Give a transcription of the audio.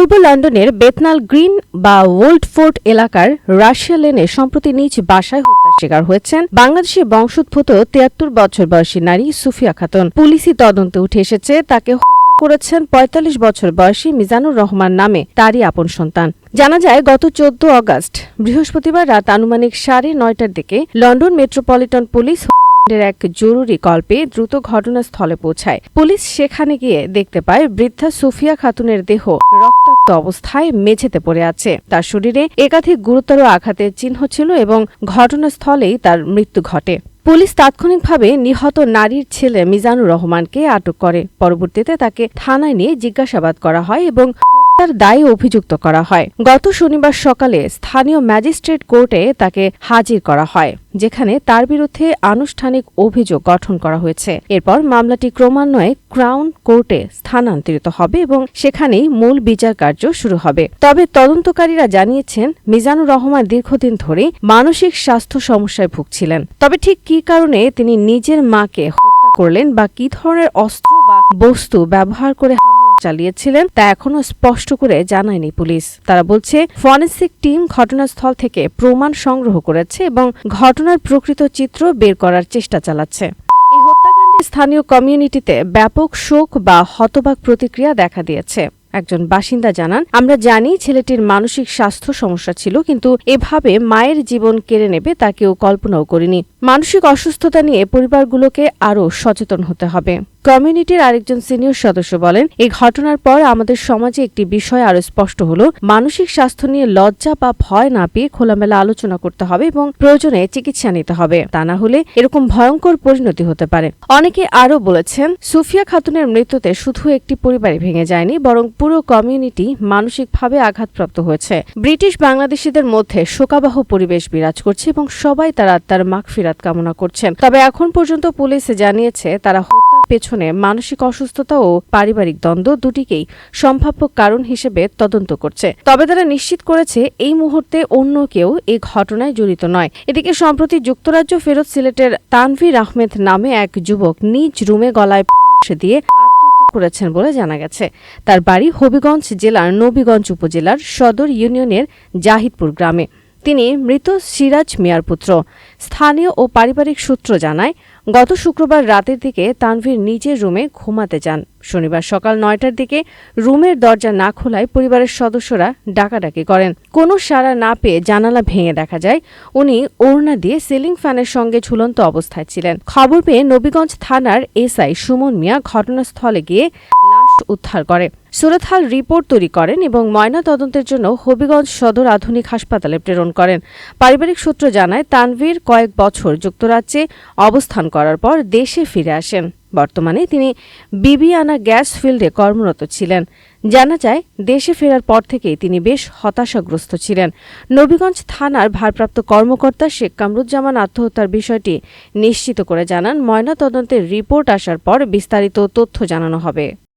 পূর্ব লন্ডনের Bethnal Green বা Old Ford এলাকার রাশিয়া লেনে সম্প্রতি নিজ বাসায় হত্যার শিকার হয়েছেন বাংলাদেশি বংশোদ্ভূত তিয়াত্তর বছর বয়সী নারী সুফিয়া খাতুন। পুলিশি তদন্তে উঠে এসেছে, তাকে করেছেন ৪৫ বছর বয়সী মিজানুর রহমান নামে তারই আপন সন্তান। জানা যায়, গত চোদ্দ অগস্ট বৃহস্পতিবার রাত আনুমানিক সাড়ে নয়টার দিকে লন্ডন মেট্রোপলিটন পুলিশ এক জরুরি কল পেয়ে দ্রুত ঘটনাস্থলে পৌঁছায়। পুলিশ সেখানে গিয়ে দেখতে পায় বৃদ্ধা সুফিয়া খাতুনের দেহ রক্তাক্ত অবস্থায় মেঝেতে পড়ে আছে। তার শরীরে একাধিক গুরুতর আঘাতের চিহ্ন ছিল এবং ঘটনাস্থলেই তার মৃত্যু ঘটে। পুলিশ তাৎক্ষণিকভাবে নিহত নারীর ছেলে মিজানুর রহমানকে আটক করে। পরবর্তীতে তাকে থানায় নিয়ে জিজ্ঞাসাবাদ করা হয় এবং হত্যার দায়ে অভিযুক্ত করা হয়। গত শনিবার সকালে স্থানীয় ম্যাজিস্ট্রেট কোর্টে তাকে হাজির করা হয়, যেখানে তার বিরুদ্ধে আনুষ্ঠানিক অভিযোগ গঠন করা হয়েছে। এরপর মামলাটি ক্রমান্বয়ে ক্রাউন কোর্টে স্থানান্তরিত হবে এবং সেখানেই মূল বিচার কার্য শুরু হবে। তবে তদন্তকারীরা জানিয়েছেন, মিজানুর রহমান দীর্ঘদিন ধরে মানসিক স্বাস্থ্য সমস্যায় ভুগছিলেন। তবে ঠিক কি কারণে তিনি নিজের মাকে হত্যা করলেন বা কি ধরনের অস্ত্র বা বস্তু ব্যবহার করে চালিয়েছিলেন, তা এখনও স্পষ্ট করে জানায়নি পুলিশ। তারা বলছে, ফরেন্সিক টিম ঘটনাস্থল থেকে প্রমাণ সংগ্রহ করেছে এবং ঘটনার প্রকৃত চিত্র বের করার চেষ্টা চালাচ্ছে। এই হত্যাকাণ্ডে স্থানীয় কমিউনিটিতে ব্যাপক শোক বা হতবাক প্রতিক্রিয়া দেখা দিয়েছে। একজন বাসিন্দা জানান, আমরা জানি ছেলেটির মানসিক স্বাস্থ্য সমস্যা ছিল, কিন্তু এভাবে মায়ের জীবন কেড়ে নেবে তা কেউ কল্পনাও করিনি। মানসিক অসুস্থতা নিয়ে পরিবারগুলোকে আরও সচেতন হতে হবে। কমিউনিটির আরেকজন সিনিয়র সদস্য বলেন এই ঘটনার পর আমাদের সমাজে একটি বিষয় আরও স্পষ্ট হলো। মানসিক স্বাস্থ্য নিয়ে লজ্জা বা ভয় না পেয়ে খোলামেলা আলোচনা করতে হবে এবং প্রয়োজনে চিকিৎসা নিতে হবে। তা না হলে এরকম ভয়ঙ্কর পরিণতি হতে পারে। অনেকে আরও বলেছেন, সুফিয়া খাতুনের মৃত্যুতে শুধু একটি পরিবারই ভেঙে যায়নি, বরং পুরো কমিউনিটি মানসিকভাবে আঘাতপ্রাপ্ত হয়েছে। ব্রিটিশ বাংলাদেশিদের মধ্যে শোকাবহ পরিবেশ বিরাজ করছে এবং সবাই তারা তার আত্মার মাগফিরাত কামনা করছেন। তবে এখন পর্যন্ত পুলিশ জানিয়েছে, তারা পেছনে মানসিক অসুস্থতা ও পারিবারিক দ্বন্দ্ব দুটিকেই সম্ভাব্য কারণ হিসেবে তদন্ত করছে। তবে তারা নিশ্চিত করেছে এই মুহূর্তে অন্য কেউ এই ঘটনায় জড়িত নয়। এদিকে সম্প্রতি যুক্তরাজ্য ফেরত সিলেটের তানভীর আহমেদ নামে এক যুবক নিজ রুমে গলায় দিয়ে করেছেন বলে জানা গেছে। তার বাড়ি হবিগঞ্জ জেলার নবীগঞ্জ উপজেলার সদর ইউনিয়নের জাহিদপুর গ্রামে। তিনি মৃত সিরাজ মিয়ার পুত্র। স্থানীয় ও পারিবারিক সূত্র জানায়, গত শুক্রবার রাতের দিকে তানভীর নিজের রুমে ঘুমাতে যান। শনিবার সকাল নয়টার দিকে রুমের দরজা না খোলায় পরিবারের সদস্যরা ডাকাডাকি করেন। কোনো সাড়া না পেয়ে জানালা ভেঙে দেখা যায়, উনি ওড়না দিয়ে সিলিং ফ্যানের সঙ্গে ঝুলন্ত অবস্থায় ছিলেন। খবর পেয়ে নবীগঞ্জ থানার এসআই সুমন মিয়া ঘটনাস্থলে গিয়ে উদ্ধার করে। সুরতহাল রিপোর্ট তৈরি করেন এবং ময়না তদন্তের জন্য হবিগঞ্জ সদর আধুনিক হাসপাতালে প্রেরণ করেন। পারিবারিক সূত্র জানায়, তানভীর কয়েক বছর যুক্তরাজ্যে অবস্থান করার পর দেশে ফিরে আসেন। বর্তমানে তিনি বিবিআনা গ্যাস ফিল্ডে কর্মরত ছিলেন। জানা যায়, দেশে ফেরার পর থেকেই তিনি বেশ হতাশাগ্রস্ত ছিলেন। নবীগঞ্জ থানার ভারপ্রাপ্ত কর্মকর্তা শেখ কামরুজ্জামান আত্মহত্যার বিষয়টি নিশ্চিত করে জানান ময়নাতদন্তের রিপোর্ট আসার পর বিস্তারিত তথ্য জানানো হবে।